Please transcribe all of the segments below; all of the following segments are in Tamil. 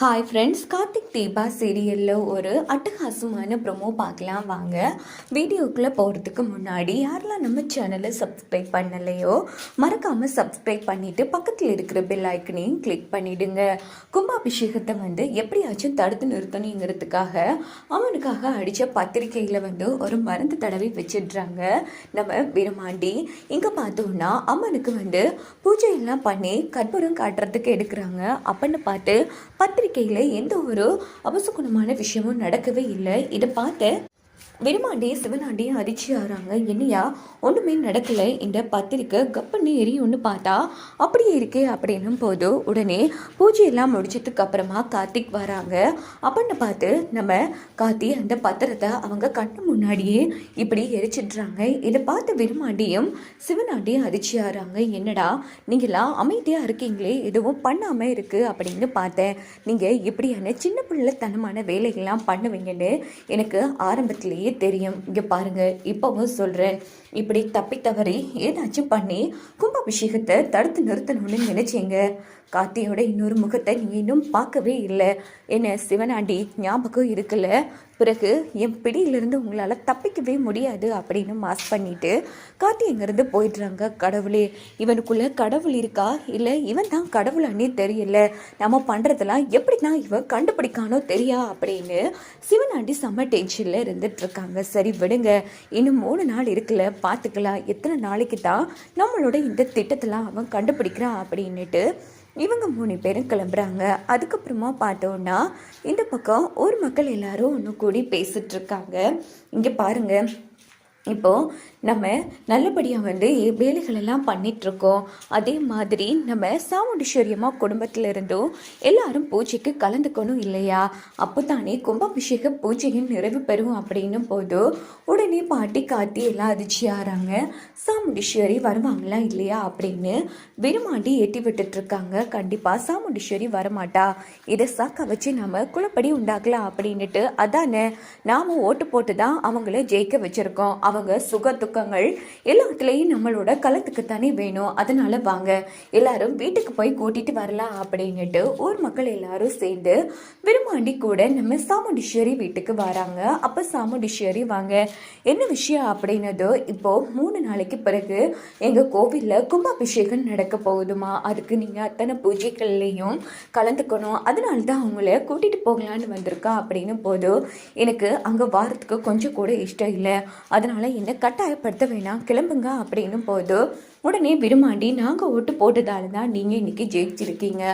ஹாய் ஃப்ரெண்ட்ஸ் கார்த்திக் தீபா சீரியலில் ஒரு அட்டகாசமான ப்ரொமோ பார்க்கலாம். வாங்க வீடியோக்குள்ளே போகிறதுக்கு முன்னாடி யாரெல்லாம் நம்ம சேனலை சப்ஸ்கிரைப் பண்ணலையோ மறக்காமல் சப்ஸ்கிரைப் பண்ணிவிட்டு பக்கத்தில் இருக்கிற பெல் ஐக்கனையும் கிளிக் பண்ணிவிடுங்க கும்பாபிஷேகத்தை வந்து எப்படியாச்சும் தடுத்து நிறுத்தணுங்கிறதுக்காக அவனுக்காக அடித்த பத்திரிக்கையில் வந்து ஒரு மருந்து தடவி வச்சிடுறாங்க. நம்ம விருமாண்டி இங்கே பார்த்தோம்னா அம்மனுக்கு வந்து பூஜையெல்லாம் பண்ணி கற்பூரம் காட்டுறதுக்கு எடுக்கிறாங்க. அப்படின்னு பார்த்து பத்திரிக்கையில் எந்த ஒரு அபசகுணமான விஷயமும் நடக்கவே இல்லை. இதை பார்த்து விருமாண்டி சிவனாண்டி அதிர்ச்சி ஆறாங்க. என்னையா? ஒன்றுமே நடக்கலை. இந்த பத்திரிக்கை கப்பன்னு எரியும்னு பார்த்தா அப்படியே இருக்கே அப்படின்னும் போது உடனே பூஜையெல்லாம் முடிச்சதுக்கு அப்புறமா கார்த்திக் வராங்க. அப்படின்னு பார்த்து நம்ம கார்த்தி அந்த பத்திரத்தை அவங்க கண்ணு முன்னாடியே இப்படி எரிச்சிடுறாங்க. இதை பார்த்து விருமாண்டியும் சிவனாண்டியும் அதிர்ச்சி ஆறாங்க. என்னடா நீங்களாம் அமைதியாக இருக்கீங்களே எதுவும் பண்ணாமல் இருக்கு அப்படின்னு பார்த்தேன். நீங்கள் இப்படியான சின்ன பிள்ளைத்தனமான வேலைகள்லாம் பண்ணுவீங்கன்னு எனக்கு ஆரம்பத்திலேயே தெரியும். இங்கே பாருங்க இப்போவும் சொல்கிறேன் இப்படி தப்பி தவறி ஏதாச்சும் பண்ணி கும்பாபிஷேகத்தை தடுத்து நிறுத்தணும்னு நினைச்சேங்க. கார்த்தியோட இன்னொரு முகத்தை நீ இன்னும் பார்க்கவே இல்லை. என்ன சிவனாண்டி ஞாபகம் இருக்குல்ல? பிறகு என் பிடியிலிருந்து உங்களால் தப்பிக்கவே முடியாது அப்படின்னு மாஸ் பண்ணிட்டு கார்த்தி இங்கேருந்து போயிடுறாங்க. கடவுளே இவனுக்குள்ள கடவுள் இருக்கா? இல்லை இவன் தான் கடவுள் அண்ணே தெரியல. நம்ம பண்ணுறதெல்லாம் எப்படி தான் இவன் கண்டுபிடிக்கானோ தெரியா? அப்படின்னு சிவனாண்டி செம்ம டென்ஷனில் இருந்துட்டு இருக்காங்க சரி விடுங்க. இன்னும் மூணு நாள் இருக்குல்ல. பார்த்துக்கலாம் எத்தனை நாளைக்கு தான் நம்மளோட இந்த திட்டத்தெல்லாம் அவன் கண்டுபிடிக்கிறான்? அப்படின்னுட்டு இவங்க மூணு பேரும் கிளம்புறாங்க. அதுக்கப்புறமா பார்த்தோன்னா இந்த பக்கம் ஊர் மக்கள் எல்லாரும் ஒன்று கூடி பேசிட்டு இருக்காங்க. இங்கே பாருங்க. இப்போது நம்ம நல்லபடியாக வந்து வேலைகளெல்லாம் பண்ணிகிட்ருக்கோம் அதே மாதிரி நம்ம சாமுண்டீஸ்வரியம்மா குடும்பத்தில் இருந்தும் எல்லாரும் பூஜைக்கு கலந்துக்கணும் இல்லையா? அப்போ தானே கும்பாபிஷேக பூஜையின் நிறைவு பெறும் அப்படின்னும் போது உடனே பாட்டி காத்தி எல்லாம் அதிர்ச்சி ஆறாங்க சாமுண்டீஸ்வரி வருவாங்களா இல்லையா அப்படின்னு வெறுமாண்டி எட்டி விட்டுட்ருக்காங்க. கண்டிப்பாக சாமுண்டீஸ்வரி வரமாட்டா. இதை சாக்க வச்சு நம்ம குழப்படி உண்டாக்கலாம் அப்படின்னுட்டு அதானே நாம் ஓட்டு போட்டு தான் அவங்கள ஜெயிக்க வச்சிருக்கோம். அவங்க சுக துக்கங்கள் எல்லாத்துலேயும் நம்மளோட களத்துக்குத்தானே வேணும். அதனால் வாங்க. எல்லாரும் வீட்டுக்கு போய் கூட்டிட்டு வரலாம் அப்படின்னுட்டு ஊர் மக்கள் எல்லாரும் சேர்ந்து விரும்பாண்டி கூட நம்ம சாமுண்டீஸ்வரி வீட்டுக்கு வராங்க. அப்போ சாமுண்டீஸ்வரி வாங்க என்ன விஷயம் அப்படின்னதோ இப்போ மூணு நாளைக்கு பிறகு எங்கள் கோவிலில் கும்பாபிஷேகம் நடக்க போகுதுமா? அதுக்கு நீங்கள் அத்தனை பூஜைகள்லேயும் கலந்துக்கணும். அதனால தான் அவங்கள கூட்டிகிட்டு போகலான்னு வந்திருக்கா. அப்படின்னு போது எனக்கு அங்கே வாரத்துக்கு கொஞ்சம் கூட இஷ்டம் இல்லை. அதனால் என்னை கட்டாயப்படுத்த வேணாம். கிளம்புங்க அப்படின்னு போது உடனே விரும்மாண்டி நாங்கள் ஓட்டு போட்டதால தான் நீங்கள் இன்றைக்கி ஜெயிச்சிருக்கீங்க.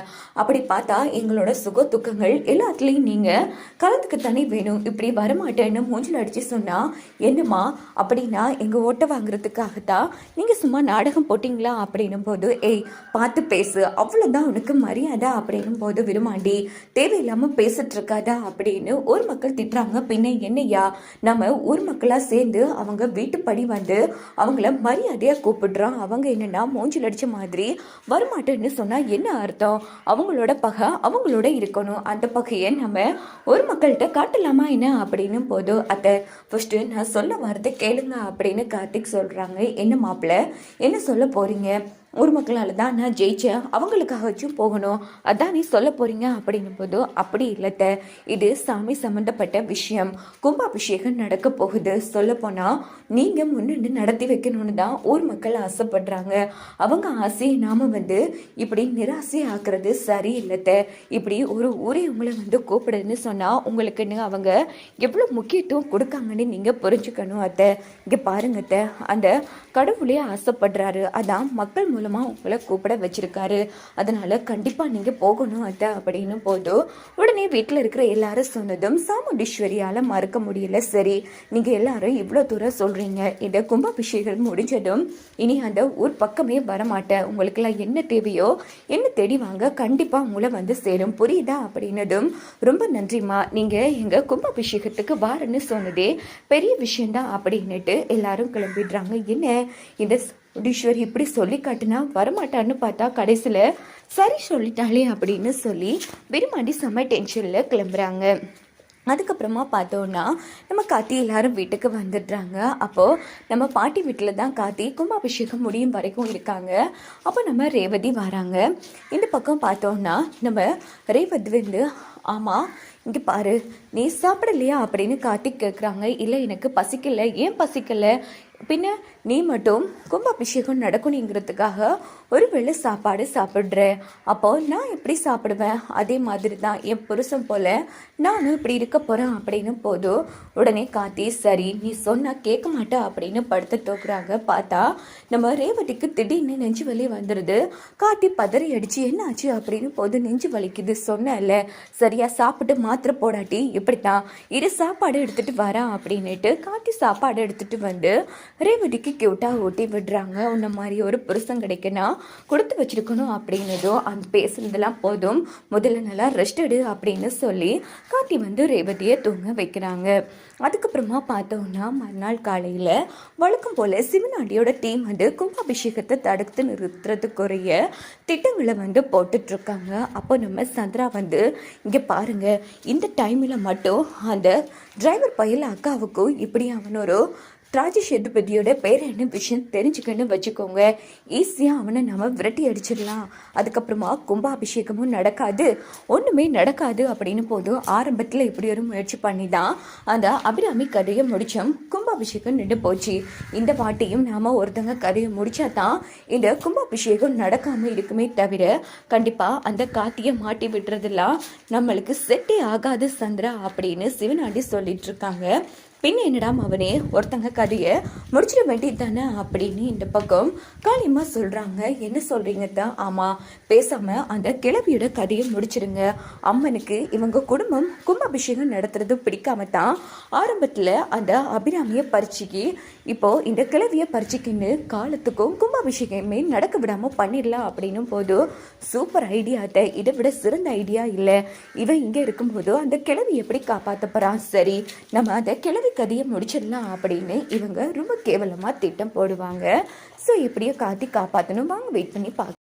அப்படி பார்த்தா எங்களோட சுக துக்கங்கள் எல்லாத்துலேயும் நீங்கள் கலந்துக்கு தானே வேணும். இப்படி வரமாட்டேன்னு மூஞ்சில் அடித்து சொன்னால் என்னம்மா அப்படின்னா எங்கள் ஓட்டை வாங்குறதுக்காகத்தான் நீங்கள் சும்மா நாடகம் போட்டிங்களா அப்படின்னும் போது ஏய் பார்த்து பேசு அவ்வளோதான் உனக்கு மரியாதை அப்படின்னும் போது விரும்மாண்டி தேவையில்லாமல் பேசிட்டு இருக்காதா அப்படின்னு ஊர் மக்கள் திட்டுறாங்க. பின்ன என்னையா நம்ம ஊர் மக்களாக சேர்ந்து அவங்க வீட்டுப்படி வந்து அவங்கள மரியாதையாக கூப்பிடுறோம். அவங்க என்னன்னா மூஞ்சில் அடித்த மாதிரி வரமாட்டேன்னு சொன்னால் என்ன அர்த்தம்? அவங்களோட பகை அவங்களோட இருக்கணும். அந்த பகையை நம்ம ஒரு மக்கள்கிட்ட காட்டலாமா என்ன அப்படின்னு போதும் அத்தை ஃபஸ்ட்டு நான் சொல்ல வரதை கேளுங்க அப்படின்னு கார்த்திக் சொல்கிறாங்க என்ன மாப்பிள்ள? என்ன சொல்ல போகிறீங்க ஊர் மக்களால் தான் நான் ஜெயிச்சேன் அவங்களுக்காகச்சும் போகணும். அதான் நீ சொல்ல போகிறீங்க அப்படின்னும் போது அப்படி இல்லைத்த. இது சாமி சம்மந்தப்பட்ட விஷயம். கும்பாபிஷேகம் நடக்க போகுது. சொல்லப்போனால் நீங்கள் முன்னிட்டு நடத்தி வைக்கணும்னு தான் ஊர் மக்கள் ஆசைப்படுறாங்க. அவங்க ஆசையை நாம் வந்து இப்படி நிராசை ஆக்குறது சரி இல்லத்த இப்படி ஒரு ஊரே உங்களை வந்து கூப்பிடுதுன்னு சொன்னால் உங்களுக்குன்னு அவங்க எவ்வளோ முக்கியத்துவம் கொடுக்காங்கன்னு நீங்கள் புரிஞ்சுக்கணும் அத்தை. இங்கே பாருங்க அத்தை. அந்த கடவுளே ஆசைப்படுறாரு. அதான் மக்கள் மூலமாக உங்களை கூப்பிட வச்சிருக்காரு. அதனால கண்டிப்பாக நீங்கள் போகணும் அத்தை அப்படின்னு போதும் உடனே வீட்டில் இருக்கிற எல்லாரும் சொன்னதும் சாமுண்டீஸ்வரியால் மறக்க முடியல. சரி நீங்கள் எல்லாரும் இவ்வளோ தூரம் சொல்கிறீங்க இந்த கும்பாபிஷேகம் முடிஞ்சதும் இனி அந்த ஊர் பக்கமே வரமாட்டேன் உங்களுக்கெல்லாம் என்ன தேவையோ என்ன தேடி வாங்க கண்டிப்பாக உங்களை வந்து சேரும். புரியுதா அப்படின்னதும் ரொம்ப நன்றிம்மா. நீங்கள் எங்கள் கும்பாபிஷேகத்துக்கு வாரன்னு சொன்னதே பெரிய விஷயம்தான் அப்படின்னுட்டு எல்லாரும் கிளம்பிடுறாங்க. என்ன? இந்த ஈஸ்வர் இப்படி சொல்லி காட்டினா வரமாட்டான்னு பார்த்தா கடைசியில் சரி சொல்லிட்டாளே அப்படின்னு சொல்லி விரும்பாண்டி செம்ம டென்ஷனில் கிளம்புறாங்க. அதுக்கப்புறமா பார்த்தோன்னா நம்ம காத்தி எல்லாரும் வீட்டுக்கு வந்துடுறாங்க. அப்போது நம்ம பாட்டி வீட்டில் தான் காத்தி கும்பாபிஷேகம் முடியும் வரைக்கும் இருக்காங்க. அப்போ நம்ம ரேவதி வராங்க. இந்த பக்கம் பார்த்தோன்னா நம்ம ரேவதி வந்து ஆமாம் இங்கே பாரு நீ சாப்பிடலையா? அப்படின்னு கார்த்தி கேட்குறாங்க இல்லை எனக்கு பசிக்கலை. ஏன் பசிக்கலை? பின்ன நீ மட்டும் கும்பாபிஷேகம் நடக்கணுங்கிறதுக்காக ஒரு வேளை சாப்பாடு சாப்பிட்ற. அப்போ நான் எப்படி சாப்பிடுவேன்? அதே மாதிரி தான் என் புருஷன் போல நானும் இப்படி இருக்க போகிறேன் அப்படின்னு போதும் உடனே காத்தி சரி நீ சொன்னால் கேட்க மாட்டா அப்படின்னு படுத்து தோக்குறாங்க. பார்த்தா நம்ம ரேவதிக்கு திடீர்னு நெஞ்சு வலி வந்துடுது காத்தி பதறி அடிச்சு என்ன ஆச்சு அப்படின்னு போது நெஞ்சு வலிக்குது. சொன்னேன்ல சரியா சாப்பிட்டு மாத்திரை போடாட்டி இப்படித்தான். இரு சாப்பாடு எடுத்துட்டு வரேன் அப்படின்னுட்டு காத்தி சாப்பாடு எடுத்துட்டு வந்து ரேவதிக்கு கியூட்டாக ஊட்டி விடுறாங்க. உன்ன மாதிரி ஒரு புருஷன் கிடைக்குன்னா கொடுத்து வச்சிருக்கணும் அப்படின்னதும் அந்த பேசுனதெல்லாம் போதும். முதல்ல நல்லா ரெஸ்ட் எடு அப்படின்னு சொல்லி காட்டி வந்து ரேவதியை தூங்க வைக்கிறாங்க. அதுக்கப்புறமா பார்த்தோம்னா மறுநாள் காலையில் வழக்கம் போல் சிவநாடியோட டீம் வந்து கும்பாபிஷேகத்தை தடுத்து நிறுத்துறதுக்குரிய திட்டங்களை வந்து போட்டுட்ருக்காங்க. அப்போ நம்ம சந்திரா வந்து இங்கே பாருங்க இந்த டைமில் மட்டும் அந்த டிரைவர் பையல் அக்காவுக்கும் இப்படி அவன் ஒரு ராஜேஷ் சேதுபதியோட பேர் என்ன விஷயம் தெரிஞ்சுக்கணும்னு வச்சுக்கோங்க. ஈஸியாக அவனை நம்ம விரட்டி அடிச்சிடலாம். அதுக்கப்புறமா கும்பாபிஷேகமும் நடக்காது. ஒன்றுமே நடக்காது அப்படின்னு போதும் ஆரம்பத்தில் இப்படி ஒரு முயற்சி பண்ணி தான் அந்த அபிராமி கதையை முடித்தோம் கும்பாபிஷேகம் நின்று போச்சு. இந்த பாட்டையும் நாம் ஒருத்தங்க கதையை முடித்தா தான் இந்த கும்பாபிஷேகம் நடக்காமல் இருக்குமே தவிர கண்டிப்பாக அந்த காத்தியை மாட்டி விட்டுறதெல்லாம் நம்மளுக்கு செட்டே ஆகாது சந்திரா அப்படின்னு சிவனாண்டி சொல்லிட்டு இருக்காங்க. பின் என்னடா அவனே ஒருத்தங்க கதையை முடிச்சிட வேண்டியது தானே அப்படின்னு இந்த பக்கம் காளியம்மா சொல்கிறாங்க என்ன சொல்கிறீங்க தான் ஆமாம் பேசாமல் அந்த கிழவியோட கதையை முடிச்சிடுங்க. அம்மனுக்கு இவங்க குடும்பம் கும்பாபிஷேகம் நடத்துறது பிடிக்காம தான் ஆரம்பத்தில் அந்த அபிராமியை பறிச்சுக்கி இப்போது இந்த கிழவியை பறிச்சுக்கின்னு காலத்துக்கும் கும்பாபிஷேகமே நடக்க விடாமல் பண்ணிடலாம் அப்படின்னும் போது சூப்பர் ஐடியா அத்தை. இதை விட சிறந்த ஐடியா இல்லை. இவன் இங்கே இருக்கும்போது அந்த கிளவி எப்படி காப்பாற்ற போகிறான் சரி நம்ம அந்த கிளவி கதையை முடிச்சிடலாம் அப்படின்னு இவங்க ரொம்ப கேவலமாக திட்டம் போடுவாங்க. ஸோ எப்படியோ காத்தி காப்பாற்றணும் வாங்க வெயிட் பண்ணி பார்க்க